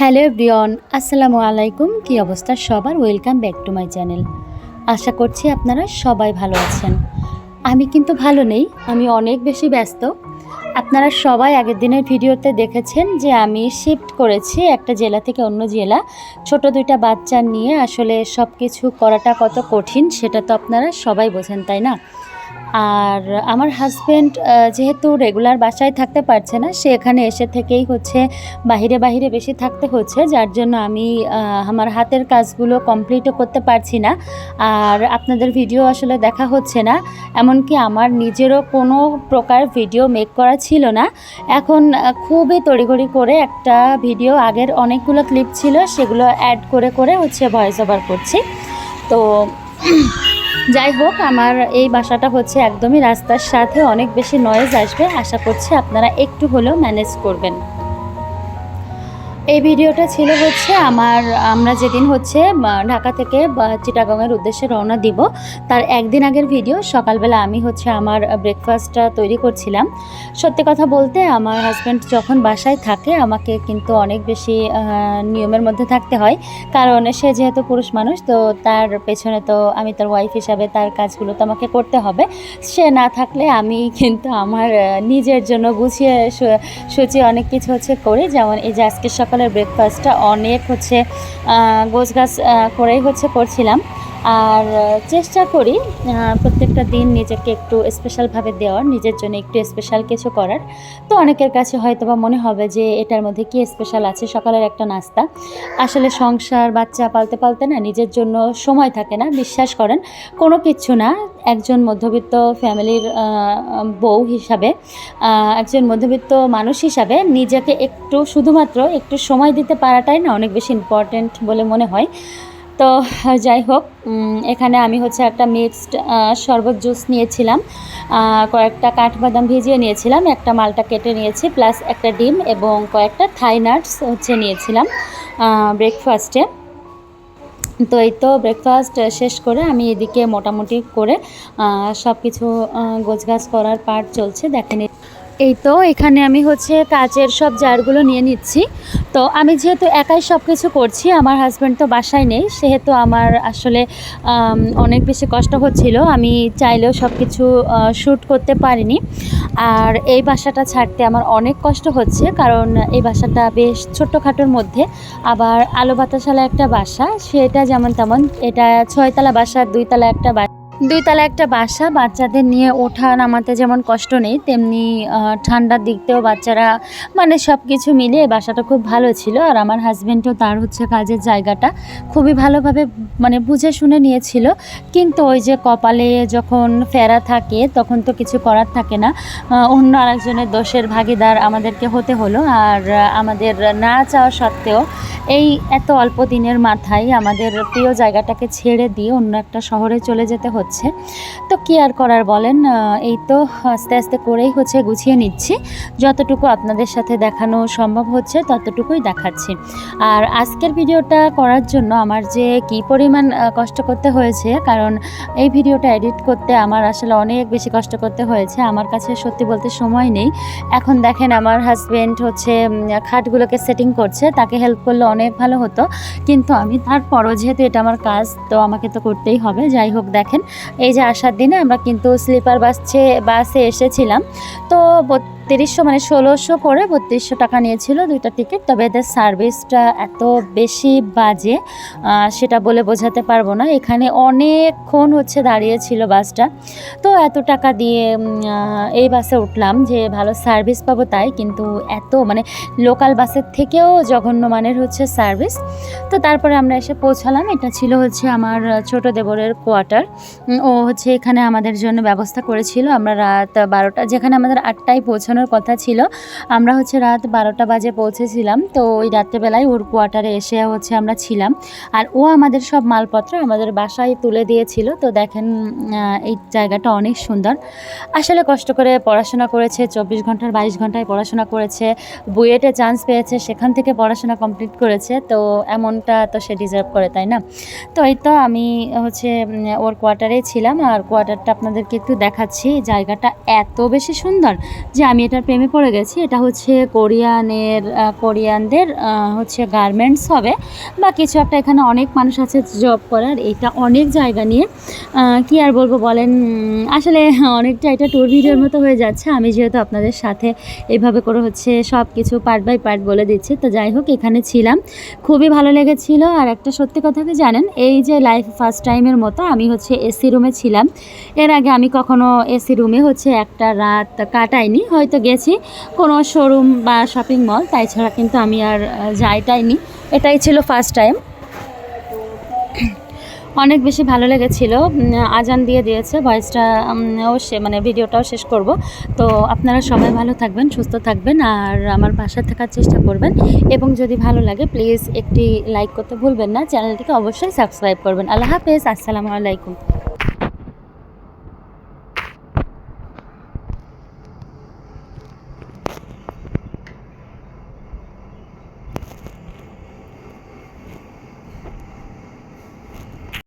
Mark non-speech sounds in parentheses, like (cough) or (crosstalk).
Hello Brian আসসালামু আলাইকুম। কি অবস্থা সবার? Welcome back to my channel আশা করছি আপনারা সবাই ভালো আছেন। আমি কিন্তু ভালো নেই, আমি অনেক বেশি ব্যস্ত। আপনারা সবাই আগের দিনের ভিডিওতে দেখেছেন যে আমি শিফট করেছি একটা জেলা থেকে অন্য জেলা। ছোট দুইটা বাচ্চা নিয়ে আসলে সব কিছু করাটা কত কঠিন সেটা তো আপনারা সবাই বোঝেন, তাই না? আর আমার হাজব্যান্ড যেহেতু রেগুলার বাসায় থাকতে পারছে না, সে এখানে এসে থেকেই হচ্ছে বাহিরে বাহিরে বেশি থাকতে হচ্ছে, যার জন্য আমি আমার হাতের কাজগুলো কমপ্লিটও করতে পারছি না। আর আপনাদের ভিডিও আসলে দেখা হচ্ছে না, এমনকি আমার নিজেরও কোনো প্রকার ভিডিও মেক করা ছিল না। এখন খুবই তড়িঘড়ি করে একটা ভিডিও আগের অনেকগুলো ক্লিপ ছিল, সেগুলো অ্যাড করে করে হচ্ছে ভয়েস ওভার করছি। তো (clears throat) যাই হোক, আমার এই বাসাটা হচ্ছে একদমই রাস্তার সাথে অনেক বেশি নয়েজ আসবে। আশা করছি আপনারা একটু হলেও ম্যানেজ করবেন। এই ভিডিওটা ছিল হচ্ছে আমার, আমরা যেদিন হচ্ছে ঢাকা থেকে চিটাগংয়ের উদ্দেশ্যে রওনা দিব, তার একদিন আগের ভিডিও, সকালবেলা আমি হচ্ছে আমার ব্রেকফাস্টটা তৈরি করছিলাম। সত্যি কথা বলতে, আমার হাজব্যান্ড যখন বাসায় থাকে, আমাকে কিন্তু অনেক বেশি নিয়মের মধ্যে থাকতে হয়। কারণ সে যেহেতু পুরুষ মানুষ, তো তার পেছনে তো আমি তার ওয়াইফ হিসাবে তার কাজগুলো তো আমাকে করতে হবে। সে না থাকলে আমি কিন্তু আমার নিজের জন্য গুছিয়ে, সু- সুচি অনেক কিছু হচ্ছে করি, যেমন এই যে আজকে সকালের ব্রেকফাস্টটা অনেক হচ্ছে গোছ গাছ করেই হচ্ছে করছিলাম। আর চেষ্টা করি প্রত্যেকটা দিন নিজেকে একটু স্পেশালভাবে দেওয়ার, নিজের জন্য একটু স্পেশাল কিছু করার। তো অনেকের কাছে হয়তো বা মনে হবে যে, এটার মধ্যে কি স্পেশাল আছে? সকালের একটা নাস্তা। আসলে সংসার, বাচ্চা পালতে পালতে না নিজের জন্য সময় থাকে না, বিশ্বাস করেন। কোনো কিচ্ছু না, একজন মধ্যবিত্ত ফ্যামিলির বউ হিসাবে একজন মধ্যবিত্ত মানুষ হিসাবে নিজেকে একটু, শুধুমাত্র একটু সময় দিতে পারাটাই না অনেক বেশি ইম্পর্ট্যান্ট বলে মনে হয়। তো, যাই হোক এখানে আমি হচ্ছে একটা মিক্সড শরবত জুস নিয়েছিলাম। কয়েকটা কাঠবাদাম ভিজিয়ে নিয়েছিলাম, একটা মালটা কেটে নিয়েছি, প্লাস একটা ডিম এবং কয়েকটা থাই নাটস হচ্ছে নিয়েছিলাম ব্রেকফাস্টে তো এই তো ব্রেকফাস্ট শেষ করে আমি এদিকে মোটামুটি করে সব কিছু গোছগাছ করার পার্ট চলছে দেখেন এই তো, এখানে আমি হচ্ছে কাচের সব জারগুলো নিয়ে নিচ্ছি। তো আমি যেহেতু একাই সব কিছু করছি, আমার হাজব্যান্ড তো বাসায় নেই, সেহেতু আমার আসলে অনেক বেশি কষ্ট হচ্ছিল। আমি চাইলেও সব কিছু শ্যুট করতে পারিনি। আর এই বাসাটা ছাড়তে আমার অনেক কষ্ট হচ্ছে, কারণ এই বাসাটা বেশ ছোট্টখাটোর মধ্যে। আবার আলো বাতাসালা একটা বাসা, সেটা যেমন তেমন, এটা ছয়তলা বাসা, দুইতলা একটা বাসা। দুইতলা একটা বাসা, বাচ্চাদের নিয়ে ওঠা নামাতে যেমন কষ্ট নেই, তেমনি ঠান্ডার দিক দিয়েও বাচ্চারা মানে সব কিছু মিলিয়ে বাসাটা খুব ভালো ছিল। আর আমার হাজব্যান্ডও তার হচ্ছে কাজের জায়গাটা খুবই ভালোভাবে মানে বুঝে শুনে নিয়েছিল। কিন্তু ওই যে কপালে যখন ফেরা থাকে, তখন তো কিছু করার থাকে না। অন্য আরেকজনের দোষের ভাগিদার আমাদেরকে হতে হলো। আর আমাদের না চাওয়া সত্ত্বেও এই এত অল্প দিনের মাথায় আমাদের প্রিয় জায়গাটাকে ছেড়ে দিয়ে অন্য একটা শহরে চলে যেতে হচ্ছে। তো কি আর করার বলেন এই তো আস্তে আস্তে করেই হচ্ছে গুছিয়ে নিচ্ছি। যতটুকু আপনাদের সাথে দেখানো সম্ভব হচ্ছে, ততটুকুই দেখাচ্ছি। আর আজকের ভিডিওটা করার জন্য আমার যে কি পরিমাণ কষ্ট করতে হয়েছে, কারণ এই ভিডিওটা এডিট করতে আমার আসলে অনেক বেশি কষ্ট করতে হয়েছে। আমার কাছে সত্যি বলতে সময় নেই। এখন দেখেন আমার হাজব্যান্ড হচ্ছে খাটগুলোকে সেটিং করছে, তাকে হেল্প করলে অনেক ভালো হতো। কিন্তু আমি তারপরও যেহেতু এটা আমার কাজ, তো আমাকে তো করতেই হবে। যাই হোক, দেখেন এই যে আসার দিনে আমরা কিন্তু স্লিপার বাসছে বাসে এসেছিলাম। তো বত্রিশশো মানে ষোলোশো করে বত্রিশশো টাকা নিয়েছিল দুইটা টিকিট তবে এদের সার্ভিসটা এত বেশি বাজে সেটা বলে বোঝাতে পারব না। এখানে অনেকক্ষণ হচ্ছে দাঁড়িয়েছিল বাসটা। তো এত টাকা দিয়ে এই বাসে উঠলাম যে ভালো সার্ভিস পাবো তাই, কিন্তু এত মানে লোকাল বাসের থেকেও জঘন্য মানের হচ্ছে সার্ভিস তো তারপরে আমরা এসে পৌঁছালাম। এটা ছিল হচ্ছে আমার ছোট দেবরের কোয়ার্টার ও হচ্ছে এখানে আমাদের জন্য ব্যবস্থা করেছিল। আমরা রাত বারোটা, যেখানে আমাদের আটটায় পৌঁছানোর কথা ছিল। আমরা হচ্ছে রাত বারোটা বাজে পৌঁছেছিলাম। তো ওই রাত্রেবেলায় ওর কোয়ার্টারে এসে হচ্ছে আমরা ছিলাম। আর ও আমাদের সব মালপত্র আমাদের বাসায় তুলে দিয়েছিল। তো দেখেন এই জায়গাটা অনেক সুন্দর। আসলে কষ্ট করে পড়াশোনা করেছে, চব্বিশ ঘণ্টার বাইশ ঘন্টায় পড়াশোনা করেছে, বুয়েটে চান্স পেয়েছে, সেখান থেকে পড়াশোনা কমপ্লিট করেছে। তো এমনটা তো সে ডিজার্ভ করে, তাই না? তো এই তো আমি হচ্ছে ওর কোয়ার্টারেই ছিলাম। আর কোয়ার্টারটা আপনাদেরকে একটু দেখাচ্ছি। জায়গাটা এত বেশি সুন্দর যে আমি মেয়েটার প্রেমে পড়ে গেছি। এটা হচ্ছে কোরিয়ানের কোরিয়ানদের হচ্ছে গার্মেন্টস হবে। বা কিছু একটা এখানে অনেক মানুষ আছে জব করার। এটা অনেক জায়গা নিয়ে কি আর বলব বলেন? আসলে অনেকটা এটা ট্যুর ভিডিওর মতো হয়ে যাচ্ছে। আমি যেহেতু আপনাদের সাথে এইভাবে করে হচ্ছে সব কিছু পার্ট বাই পার্ট বলে দিচ্ছি। তো যাই হোক, এখানে ছিলাম। খুবই ভালো লেগেছিল। আর একটা সত্যি কথা কি জানেন? এই যে লাইফ ফার্স্ট টাইমের মতো আমি হচ্ছে এসি রুমে ছিলাম। এর আগে আমি কখনো এসি রুমে হচ্ছে একটা রাত কাটাইনি। হয়তো গেছি কোনো শোরুম বা শপিং মল তাই ছাড়া কিন্তু আমি আর আহ, যাইটাইনি এটাই ছিল ফার্স্ট টাইম অনেক বেশি ভালো লেগেছিল। আজান দিয়ে দিয়েছে ভয়েসটা সে মানে ভিডিওটাও শেষ করব। তো আপনারা সবাই ভালো থাকবেন সুস্থ থাকবেন আর আমার পাশে থাকার চেষ্টা করবেন। এবং যদি ভালো লাগে প্লিজ একটি লাইক করতে ভুলবেন না। চ্যানেলটিকে অবশ্যই সাবস্ক্রাইব করবেন। আল্লাহ হাফেজ আসসালামু আলাইকুম।